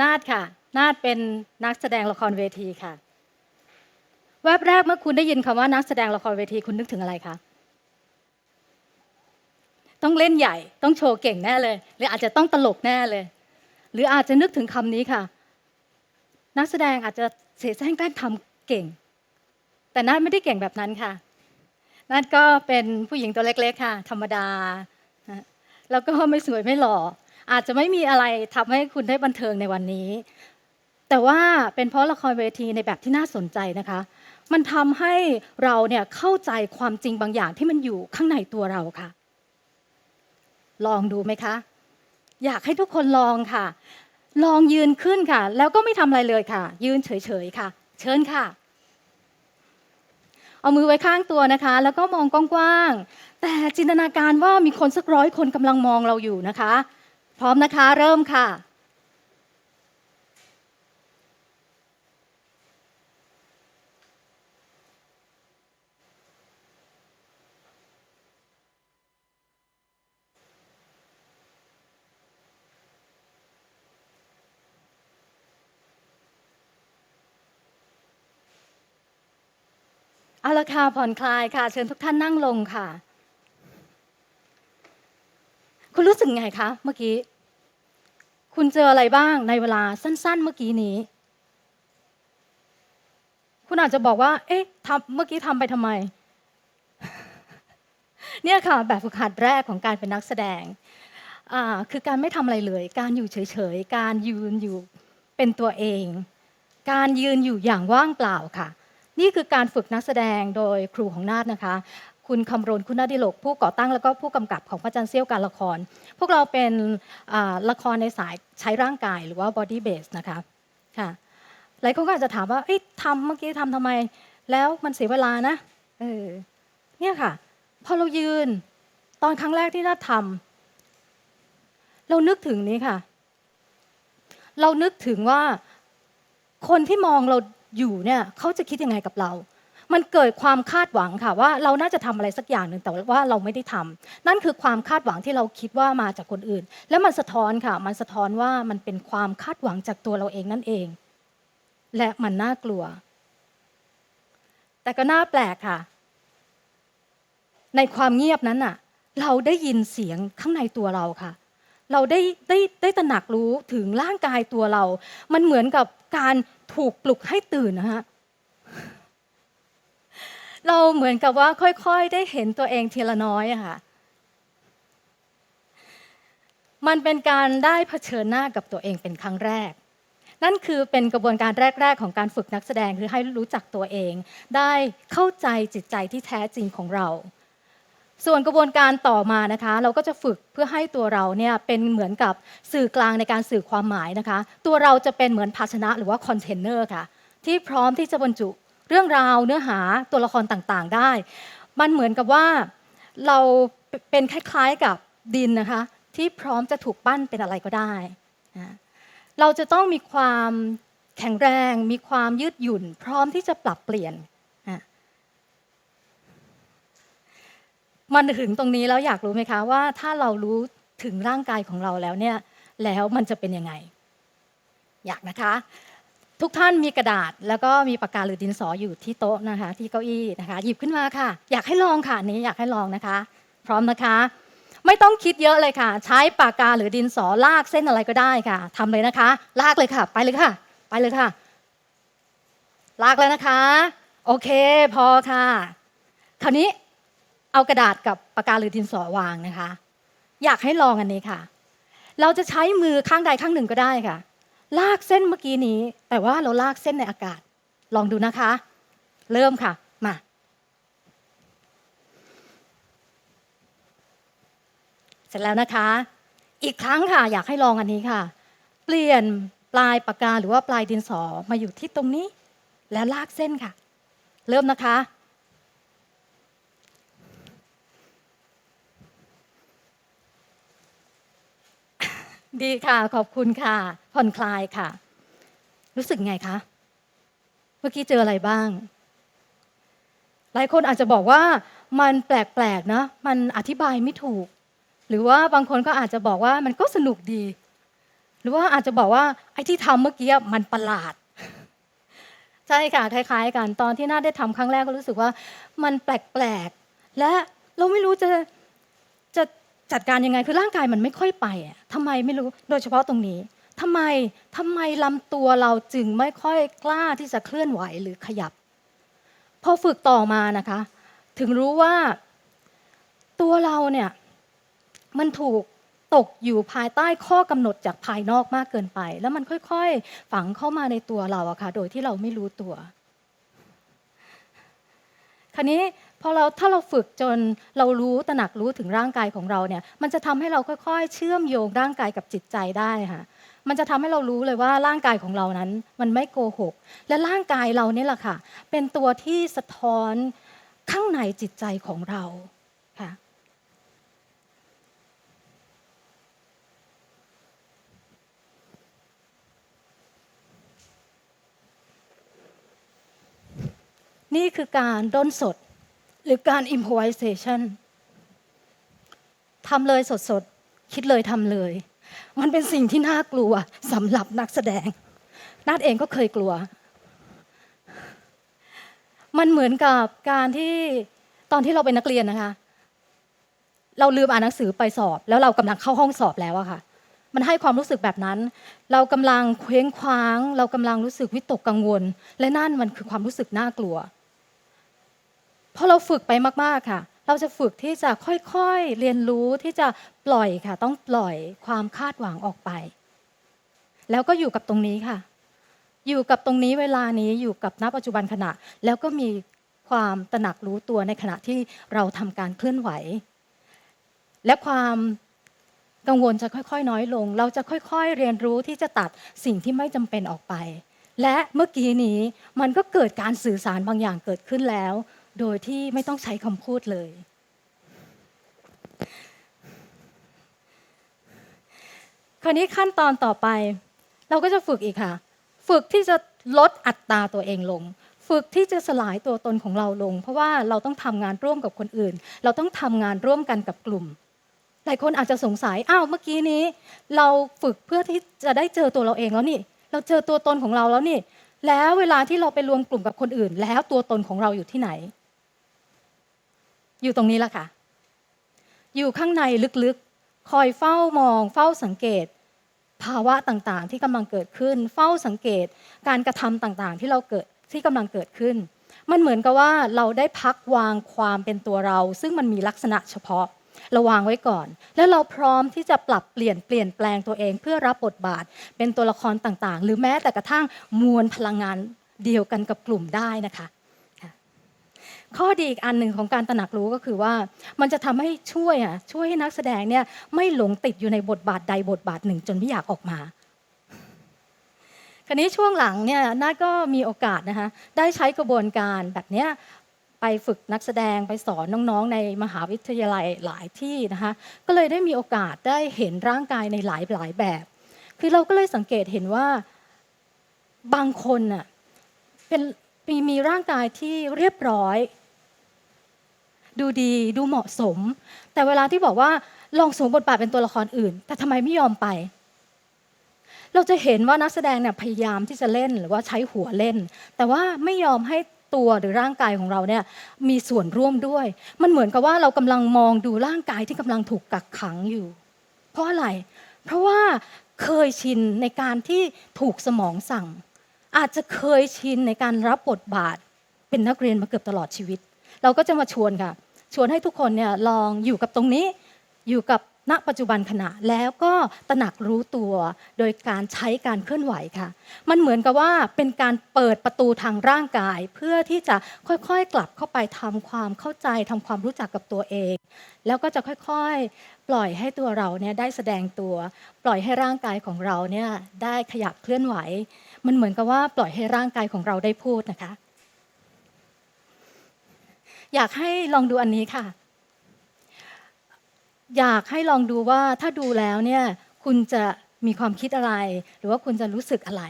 นาดค่ะ นาดเป็นนักแสดงละครเวทีค่ะ แวบแรกเมื่อคุณได้ยินคำว่านักแสดงละครเวทีคุณนึกถึงอะไรคะต้องเล่นใหญ่ ต้องโชว์เก่งแน่เลย หรืออาจจะต้องตลกแน่เลย หรืออาจจะนึกถึงคำนี้ค่ะ นักแสดงอาจจะเสียแซงแกล้งทำเก่ง แต่นัดไม่ได้เก่งแบบนั้นค่ะนัดก็เป็นผู้หญิงตัวเล็กๆค่ะ ธรรมดา แล้วก็ไม่สวยไม่หล่อ อาจจะไม่มีอะไรทำให้คุณได้บันเทิงในวันนี้ แต่ว่าเป็นเพราะละครเวทีในแบบที่น่าสนใจนะคะ มันทำให้เราเนี่ยเข้าใจความจริงบางอย่างที่มันอยู่ข้างในตัวเราค่ะ ลองดูไหมคะ อยากให้ทุกคนลองค่ะ ลองยืนขึ้นค่ะ แล้วก็ไม่ทำอะไรเลยค่ะ ยืนเฉยๆค่ะ เชิญค่ะเอามือไว้ข้างตัวนะคะ แล้วก็มองกว้างๆแต่จินตนาการว่ามีคนสักร้อยคนกำลังมองเราอยู่นะคะ พร้อมนะคะเริ่มค่ะ เอาละค่ะผ่อนคลายค่ะ เชิญทุกท่านนั่งลงค่ะ คุณรู้สึกไงคะ เมื่อกี้ คุณเจออะไรบ้างในเวลาสั้น ๆ เมื่อกี้นี้ คุณอาจจะบอกว่า เอ๊ะทำเมื่อกี้ทำไปทำไม เนี่ยค่ะ แบบฝึกหัดแรกของการเป็นนักแสดง คือการไม่ทำอะไรเลย การอยู่เฉย ๆ การยืนอยู่เป็นตัวเอง การยืนอยู่อย่างว่างเปล่าค่ะ นี่คือการฝึกนักแสดงโดยครูของนาฏนะคะ คุณคำรณคุณนดิโลก ผู้ก่อตั้งแล้วก็ผู้กำกับของพระจันทร์เซี่ยวการละคร พวกเราเป็นละครในสายใช้ร่างกายหรือว่า body base นะคะค่ะหลายคนก็อาจจะถามว่าเอ้ยทำเมื่อกี้ทำทำไม แล้วมันเสียเวลานะเออเนี่ยค่ะ พอเรายืนตอนครั้งแรกที่นาทำเรานึกถึงนี้ค่ะ เรานึกถึงว่าคนที่มองเราอยู่เนี่ยเขาจะคิดยังไงกับเรา มันเกิดความคาดหวังค่ะว่าเราน่าจะทำอะไรสักอย่างหนึ่งแต่ว่าเราไม่ได้ทำนั่นคือความคาดหวังที่เราคิดว่ามาจากคนอื่น แล้วมันสะท้อนค่ะ มันสะท้อนว่ามันเป็นความคาดหวังจากตัวเราเองนั่นเอง และมันน่ากลัว แต่ก็น่าแปลกค่ะ ในความเงียบนั้นน่ะ เราได้ยินเสียงข้างในตัวเราค่ะเราได้ได้ได้ตระหนักรู้ถึงร่างกายตัวเรา มันเหมือนกับการถูกปลุกให้ตื่นนะฮะ เราเหมือนกับว่าค่อยๆ ได้เห็นตัวเองทีละน้อยค่ะ มันเป็นการได้เผชิญหน้ากับตัวเองเป็นครั้งแรก นั่นคือเป็นกระบวนการแรก ๆ ของการฝึกนักแสดงคือให้รู้จักตัวเอง ได้เข้าใจจิตใจที่แท้จริงของเรา ส่วนกระบวนการต่อมานะคะ เราก็จะฝึกเพื่อให้ตัวเราเนี่ยเป็นเหมือนกับสื่อกลางในการสื่อความหมายนะคะ ตัวเราจะเป็นเหมือนภาชนะหรือว่าคอนเทนเนอร์ค่ะที่พร้อมที่จะบรรจุ เรื่องราวเนื้อหาตัวละครต่างๆได้ มันเหมือนกับว่าเราเป็นคล้ายๆกับดินนะคะที่พร้อมจะถูกปั้นเป็นอะไรก็ได้นะเราจะต้องมีความแข็งแรง มีความยืดหยุ่น พร้อมที่จะปรับเปลี่ยนนะมันถึงตรงนี้แล้วอยากรู้ไหมคะว่าถ้าเรารู้ถึงร่างกายของเราแล้วเนี่ยแล้วมันจะเป็นยังไง อยากนะคะ ทุกท่านมีกระดาษ แล้วก็มีปากกาหรือดินสออยู่ที่โต๊ะนะคะ ที่เก้าอี้นะคะ หยิบขึ้นมาค่ะ อยากให้ลองค่ะอันนี้อยากให้ลองนะคะ พร้อมนะคะ ไม่ต้องคิดเยอะเลยค่ะ ใช้ปากกาหรือดินสอลากเส้นอะไรก็ได้ค่ะทำเลยนะคะ ลากเลยค่ะ ไปเลยค่ะ ไปเลยค่ะ ลากเลยนะคะ โอเค พอค่ะ คราวนี้เอากระดาษกับปากกาหรือดินสอวางนะคะ อยากให้ลองอันนี้ค่ะ เราจะใช้มือข้างใดข้างหนึ่งก็ได้ค่ะ ลากเส้นเมื่อกี้นี้ แต่ว่าเราลากเส้นในอากาศ ลองดูนะคะ เริ่มค่ะ มา เสร็จแล้วนะคะ อีกครั้งค่ะ อยากให้ลองอันนี้ค่ะ เปลี่ยนปลายปากกาหรือว่าปลายดินสอมาอยู่ที่ตรงนี้ แล้วลากเส้นค่ะ เริ่มนะคะ ดีค่ะ ขอบคุณค่ะ ผ่อนคลายค่ะ รู้สึกไงคะ เมื่อกี้เจออะไรบ้าง หลายคนอาจจะบอกว่ามันแปลกๆนะ มันอธิบายไม่ถูก หรือว่าบางคนก็อาจจะบอกว่ามันก็สนุกดี หรือว่าอาจจะบอกว่าไอ้ที่ทำเมื่อกี้มันประหลาด ใช่ค่ะคล้ายๆกันตอนที่น่าได้ทำครั้งแรกก็รู้สึกว่า มันแปลกๆและเราไม่รู้จะจะ จัดการยังไงคือร่างกายมันไม่ค่อยไปอะทำไมไม่รู้โดยเฉพาะตรงนี้ทำไมทำไมลำตัวเราจึงไม่ค่อยกล้าที่จะเคลื่อนไหวหรือขยับ พอฝึกต่อมานะคะ ถึงรู้ว่าตัวเราเนี่ยมันถูกตกอยู่ภายใต้ข้อกำหนดจากภายนอกมากเกินไป แล้วมันค่อยๆ ฝังเข้ามาในตัวเราอะค่ะโดยที่เราไม่รู้ตัว คราวนี้ พอเราถ้าเราฝึกจนเรารู้ตระหนักรู้ถึงร่างกายของเราเนี่ย มันจะทำให้เราค่อยๆ เชื่อมโยงร่างกายกับจิตใจได้ค่ะ มันจะทำให้เรารู้เลยว่าร่างกายของเรานั้น มันไม่โกหก และร่างกายเราเนี่ยแหละค่ะ เป็นตัวที่สะท้อนข้างในจิตใจของเราค่ะนี่คือการด้นสด หรือการ improvisation ทำเลยสดๆ คิดเลยทำเลย มันเป็นสิ่งที่น่ากลัวสำหรับนักแสดง นัดเองก็เคยกลัว มันเหมือนกับการที่ตอนที่เราเป็นนักเรียนนะคะ เราลืมอ่านหนังสือไปสอบ แล้วเรากำลังเข้าห้องสอบแล้วอะค่ะมันให้ความรู้สึกแบบนั้น เรากำลังเคว้งคว้าง เรากำลังรู้สึกวิตกกังวล และนั่นมันคือความรู้สึกน่ากลัว พอเราฝึกไปมากๆค่ะ เราจะฝึกที่จะค่อยๆเรียนรู้ที่จะปล่อยค่ะ ต้องปล่อยความคาดหวังออกไป แล้วก็อยู่กับตรงนี้ค่ะ อยู่กับตรงนี้เวลานี้อยู่กับณปัจจุบันขณะ แล้วก็มีความตระหนักรู้ตัวในขณะที่เราทำการเคลื่อนไหว และความกังวลจะค่อยๆ น้อยลง เราจะค่อยๆ เรียนรู้ที่จะตัดสิ่งที่ไม่จำเป็นออกไป และเมื่อกี้นี้มันก็เกิดการสื่อสารบางอย่างเกิดขึ้นแล้ว โดยที่ไม่ต้องใช้คำพูดเลย คราวนี้ขั้นตอนต่อไป เราก็จะฝึกอีกค่ะ ฝึกที่จะลดอัตราตัวเองลง ฝึกที่จะสลายตัวตนของเราลง เพราะว่าเราต้องทำงานร่วมกับคนอื่น เราต้องทำงานร่วมกันกับกลุ่มหลายคนอาจจะสงสัย อ้าว เมื่อกี้นี้ เราฝึกเพื่อที่จะได้เจอตัวเราเองแล้วนี่ เราเจอตัวตนของเราแล้วนี่ แล้วเวลาที่เราไปรวมกลุ่มกับคนอื่น แล้วตัวตนของเราอยู่ที่ไหน อยู่ตรงนี้ละค่ะ อยู่ข้างในลึกๆ คอยเฝ้ามอง เฝ้าสังเกต ภาวะต่างๆ ที่กำลังเกิดขึ้น เฝ้าสังเกต การกระทำต่างๆ ที่เราเกิดที่กำลังเกิดขึ้น มันเหมือนกับว่าเราได้พักวางความเป็นตัวเรา ซึ่งมันมีลักษณะเฉพาะเราวางไว้ก่อน แล้วเราพร้อมที่จะปรับเปลี่ยนเปลี่ยนแปลงตัวเองเพื่อรับบทบาท เป็นตัวละครต่างๆ หรือแม้แต่กระทั่งมวลพลังงานเดียวกันกับกลุ่มได้นะคะ ข้อดีอีกอันหนึ่งของการตระหนักรู้ก็คือว่า มันจะทำให้ช่วยอะช่วยให้นักแสดงเนี่ยไม่หลงติดอยู่ในบทบาทใดบทบาทหนึ่ง จนไม่อยากออกมาคราวนี้ช่วงหลังเนี่ยน่าก็มีโอกาสนะคะได้ใช้กระบวนการแบบเนี้ยไปฝึกนักแสดงไปสอนน้องๆ ในมหาวิทยาลัยหลายที่นะคะก็เลยได้มีโอกาสได้เห็นร่างกายในหลายหลายแบบ คือเราก็เลยสังเกตเห็นว่าบางคนน่ะเป็นมีมีร่างกายที่เรียบร้อย ดูดีดูเหมาะสม แต่เวลาที่บอกว่าลองสวมบทบาทเป็นตัวละครอื่น แต่ทำไมไม่ยอมไป เราจะเห็นว่านักแสดงเนี่ยพยายามที่จะเล่นหรือว่าใช้หัวเล่น แต่ว่าไม่ยอมให้ตัวหรือร่างกายของเราเนี่ยมีส่วนร่วมด้วย มันเหมือนกับว่าเรากำลังมองดูร่างกายที่กำลังถูกกักขังอยู่ เพราะอะไร เพราะว่าเคยชินในการที่ถูกสมองสั่ง อาจจะเคยชินในการรับบทบาทเป็นนักเรียนมาเกือบตลอดชีวิต เราก็จะมาชวนค่ะ ชวนให้ทุกคนเนี่ยลองอยู่กับตรงนี้อยู่กับณปัจจุบันขณะแล้วก็ตระหนักรู้ตัวโดยการใช้การเคลื่อนไหวค่ะ มันเหมือนกับว่าเป็นการเปิดประตูทางร่างกาย เพื่อที่จะค่อยๆกลับเข้าไปทำความเข้าใจทำความรู้จักกับตัวเอง แล้วก็จะค่อยๆ ปล่อยให้ตัวเราเนี่ยได้แสดงตัว ปล่อยให้ร่างกายของเราเนี่ยได้ขยับเคลื่อนไหว มันเหมือนกับว่าปล่อยให้ร่างกายของเราได้พูดนะคะ อยากให้ลองดูอันนี้ค่ะ อยากให้ลองดูว่าถ้าดูแล้วเนี่ย คุณจะมีความคิดอะไร หรือว่าคุณจะรู้สึกอะไร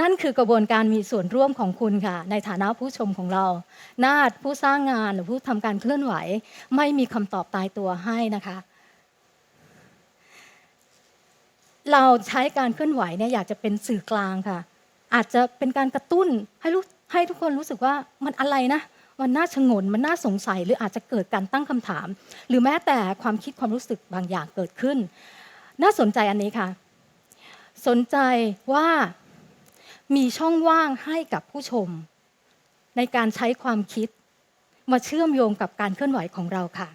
นั่นคือกระบวนการมีส่วนร่วมของคุณค่ะ ในฐานะผู้ชมของเรา นาดผู้สร้างงานหรือผู้ทำการเคลื่อนไหว ไม่มีคำตอบตายตัวให้นะคะเราใช้การเคลื่อนไหวเนี่ยอยากจะเป็นสื่อกลางค่ะ อาจจะเป็นการกระตุ้นให้รู้ ให้ทุกคนรู้สึกว่ามันอะไรนะมันน่าชงนมันน่าสงสัยหรืออาจจะเกิดการตั้งคำถาม หรือแม้แต่ความคิดความรู้สึกบางอย่างเกิดขึ้น น่าสนใจอันนี้ค่ะ สนใจว่ามีช่องว่างให้กับผู้ชม ในการใช้ความคิด มาเชื่อมโยงกับการเคลื่อนไหวของเราค่ะ